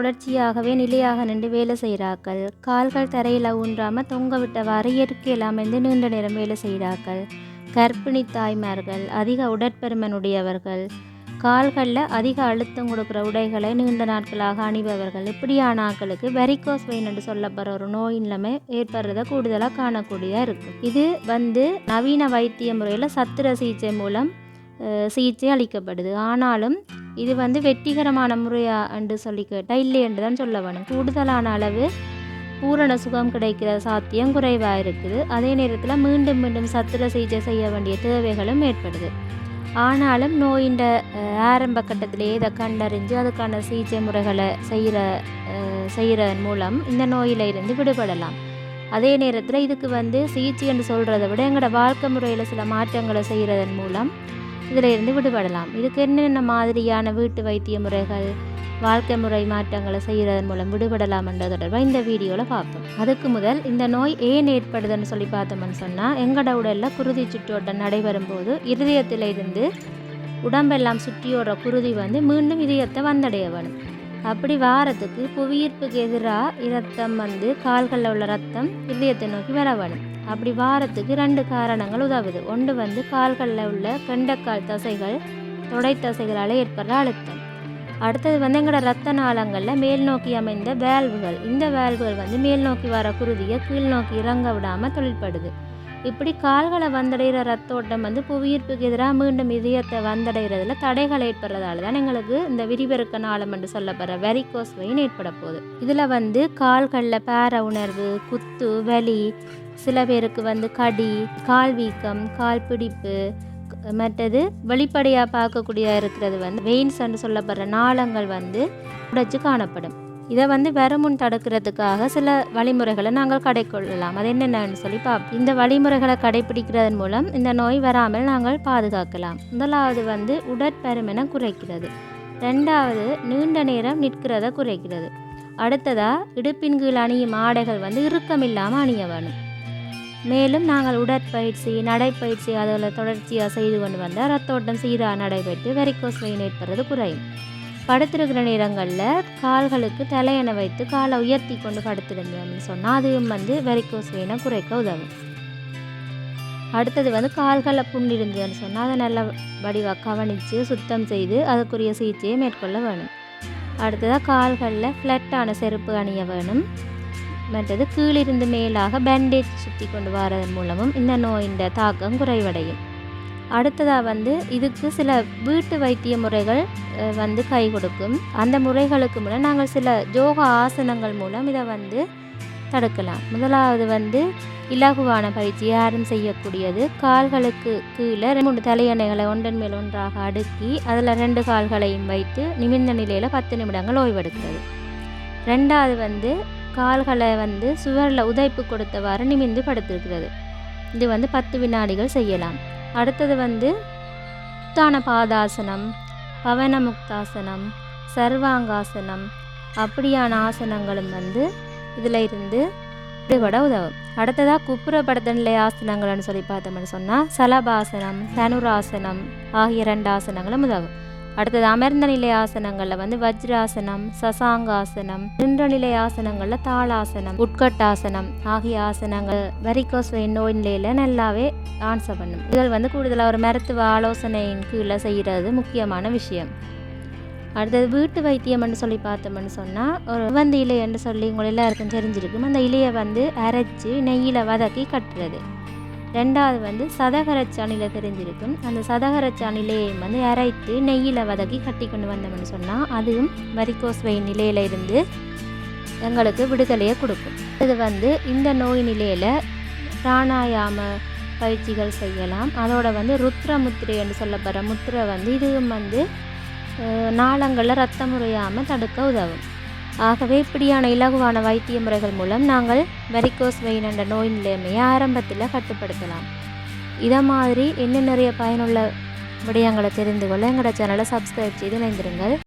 தொடர்ச்சியாகவே நிலையாக நின்று வேலை செய்கிறார்கள். கால்கள் தரையில் ஊன்றாமல் தொங்க விட்டவாறு இயற்கையில் அமைந்து நீண்ட நேரம் வேலை செய்கிறார்கள். கர்ப்பிணி தாய்மார்கள் அதிக உடற்பெருமனுடையவர்கள். கால்களில் அதிக அழுத்தம் கொடுக்குற உடைகளை நீண்ட நாட்களாக அணிபவர்கள். இப்படியான ஆட்களுக்கு வெரிகோஸ் வெயின் என்று சொல்லப்படுற ஒரு நோய் நிலைமை ஏற்படுறத கூடுதலாக காணக்கூடியதாக இருக்குது இது வந்து நவீன வைத்திய முறையில் சத்திர சிகிச்சை மூலம் சிகிச்சை அளிக்கப்படுது. ஆனாலும் இது வந்து வெற்றிகரமான முறையா என்று சொல்லி கேட்டால் இல்லை என்று தான் சொல்ல வேணும். கூடுதலான அளவு பூரண சுகம் கிடைக்கிற சாத்தியம் குறைவாக இருக்குது. அதே நேரத்தில் மீண்டும் மீண்டும் சத்துல சிகிச்சை செய்ய வேண்டிய தேவைகளும் ஏற்படுது. ஆனாலும் நோயின் ஆரம்ப கட்டத்திலேயே இதை கண்டறிஞ்சு அதுக்கான சிகிச்சை முறைகளை செய்கிற செய்கிறதன் மூலம் இந்த நோயில இருந்து விடுபடலாம். அதே நேரத்தில் இதுக்கு வந்து சிகிச்சை என்று சொல்கிறத விட எங்களோட வாழ்க்கை முறையில் சில மாற்றங்களை செய்கிறதன் மூலம் இதில் இருந்து விடுபடலாம். இதுக்கு என்னென்ன மாதிரியான வீட்டு வைத்திய முறைகள் வாழ்க்கை முறை மாற்றங்களை செய்கிறதன் மூலம் விடுபடலாம் என்ற தொடர்பாக இந்த வீடியோவில் பார்ப்போம். அதுக்கு முதல் இந்த நோய் ஏன் ஏற்படுதுன்னு சொல்லி பார்த்தோம்னு சொன்னால் எங்களோட உடலில் குருதி சுற்றோட்டம் நடைபெறும் போது இருதயத்தில் இருந்து உடம்பெல்லாம் சுற்றியோட குருதி வந்து மீண்டும் இதயத்தை வந்தடைய வேணும் அப்படி வாரத்துக்கு புவியீர்ப்புக்கு எதிராக இரத்தம் வந்து கால்களில் உள்ள ரத்தம் இதயத்தை நோக்கி வரவணும் அப்படி வாரத்துக்கு ரெண்டு காரணங்கள் உதவுது. ஒன்று வந்து கால்களில் உள்ள கெண்டக்கால் தசைகள் தொடை தசைகளால் ஏற்படுற அழுத்தம். அடுத்தது வந்து எங்களோட ரத்த நாளங்களில் மேல் நோக்கி அமைந்த வேல்வுகள் இந்த வேல்வுகள் வந்து மேல் நோக்கி வர குருதியை கீழ் நோக்கி இறங்க விடாமல் தொழில்படுது. இப்படி கால்களை வந்தடைகிற ரத்த ஓட்டம் வந்து புவியீர்ப்புக்கு எதிராக மீண்டும் இதயத்தை வந்தடைகிறதுல தடைகள் ஏற்படுறதால தான் எங்களுக்கு இந்த விரிவெருக்க நாளம் என்று சொல்லப்படுற வெரிகோஸ் வெயின் ஏற்பட போகுது. இதில் வந்து கால்களில் பேர உணர்வு குத்து வலி சில பேருக்கு வந்து கடி கால் வீக்கம் கால் பிடிப்பு மற்றது வெளிப்படையாக பார்க்கக்கூடிய இருக்கிறது வந்து வெயின்ஸ் என்று சொல்லப்படுற நாளங்கள் வந்து உடைச்சு காணப்படும். இதை வந்து வருமுன் தடுக்கிறதுக்காக சில வழிமுறைகளை நாங்கள் கடைக்கொள்ளலாம். அது என்னென்னு சொல்லி பார்ப்போம் இந்த வழிமுறைகளை கடைபிடிக்கிறதன் மூலம் இந்த நோய் வராமல் நாங்கள் பாதுகாக்கலாம். முதலாவது வந்து உடற்பருமனை குறைக்கிறது. ரெண்டாவது நீண்ட நேரம் நிற்கிறத குறைக்கிறது. அடுத்ததாக இடுப்பின் கீழ் அணியும் ஆடைகள் வந்து இறுக்கமில்லாமல் அணிய வேணும். மேலும் நாங்கள் உடற்பயிற்சி நடைப்பயிற்சி அதில் தொடர்ச்சியாக செய்து கொண்டு வந்தால் ரத்த ஓட்டம் சீராக நடைபெற்று வெரிகோஸ் வெயின் ஏற்படுறது குறையும். படுத்திருக்கிற நேரங்களில் கால்களுக்கு தலையணை வைத்து காலை உயர்த்தி கொண்டு படுத்திருந்தோம்னு சொன்னால் அதுவும் வந்து வெரிகோஸ் வெயினை குறைக்க உதவும். அடுத்தது வந்து கால்களை புண் சொன்னால் அதை நல்ல வடிவாக கவனித்து சுத்தம் செய்து அதுக்குரிய சிகிச்சையை மேற்கொள்ள வேணும். அடுத்ததாக கால்களில் ஃப்ளட்டான செருப்பு அணிய வேணும். மற்றது கீழிருந்து மேலாக பேண்டேஜ் சுற்றி கொண்டு வரதன் மூலமும் இந்த நோயின் தாக்கம் குறைவடையும். அடுத்ததாக வந்து இதுக்கு சில வீட்டு வைத்திய முறைகள் வந்து கை கொடுக்கும். அந்த முறைகளுக்கு மூலம் நாங்கள் சில யோகா ஆசனங்கள் மூலம் இதை வந்து தடுக்கலாம். முதலாவது வந்து இலகுவான பயிற்சி யாரும் செய்யக்கூடியது. கால்களுக்கு கீழே ரெண்டு மூணு தலையணைகளை ஒன்றன் மேல் ஒன்றாக அடுக்கி அதில் ரெண்டு கால்களையும் வைத்து நிமிர்ந்த நிலையில் பத்து நிமிடங்கள் ஓய்வெடுக்கிறது ரெண்டாவது வந்து கால்களை வந்து சுவரில் உதைப்பு கொடுத்தவாறு நிமிர்ந்து படுத்திருக்கிறது. இது வந்து பத்து வினாடிகள் செய்யலாம். அடுத்தது வந்து உத்தான பாதாசனம் பவன முக்தாசனம் சர்வாங்காசனம். அப்படியான ஆசனங்களும் வந்து இதில் இருந்து விடுபட உதவும். அடுத்ததாக குப்புறப்படுத்த நிலை ஆசனங்கள்னு சொல்லி பார்த்தோம்னு சொன்னால் சலபாசனம் தனுராசனம் ஆகிய ரெண்டு ஆசனங்களும் உதவும். அடுத்தது அமர்ந்த நிலை ஆசனங்களில் வந்து வஜ்ராசனம் சசாங்காசனம் நின்ற நிலை ஆசனங்களில் தாளாசனம் உட்கட்டாசனம் ஆகிய ஆசனங்கள் வெரிகோஸ் நோய் நிலையில் நல்லாவே ஆன்சர் பண்ணும். இதில் வந்து கூடுதலாக ஒரு மருத்துவ ஆலோசனையின் கீழே செய்கிறது முக்கியமான விஷயம். அடுத்தது வீட்டு வைத்தியம்னு சொல்லி பார்த்தோம்னு சொன்னால் ஒரு வந்து இலை என்று சொல்லி உங்களை எல்லாருக்கும் தெரிஞ்சிருக்கும் அந்த இலையை வந்து அரைச்சி நெய்யில் வதக்கி கட்டுறது. ரெண்டாவது வந்து சதகரச்சாணில தெரிஞ்சிருக்கும். அந்த சதகரச்சாணிலையும் வந்து அரைத்து நெய்யில் வதக்கி கட்டி கொண்டு வந்தோம்னு சொன்னால் அதுவும் வரிகோஸ் வெயின் நிலையில இருந்து எங்களுக்கு விடுதலையை கொடுக்கும். இது வந்து இந்த நோய் நிலையில் பிராணாயாம பயிற்சிகள் செய்யலாம். அதோட வந்து ருத்ர முத்திரை என்று சொல்லப்படுற முத்திரை வந்து இதுவும் வந்து நாளங்களில் ரத்தம் முறையாமல் தடுக்க உதவும். ஆகவே இப்படியான இலகுவான வைத்திய முறைகள் மூலம் நாங்கள் வெரிகோஸ் வெயின் என்ற நோய் நிலைமையை ஆரம்பத்தில் கட்டுப்படுத்தலாம். இதை மாதிரி இன்னும் நிறைய பயனுள்ள விடயங்களை தெரிந்து கொள்ள எங்களோட சேனலை சப்ஸ்கிரைப் செய்து இணைந்திருங்கள்.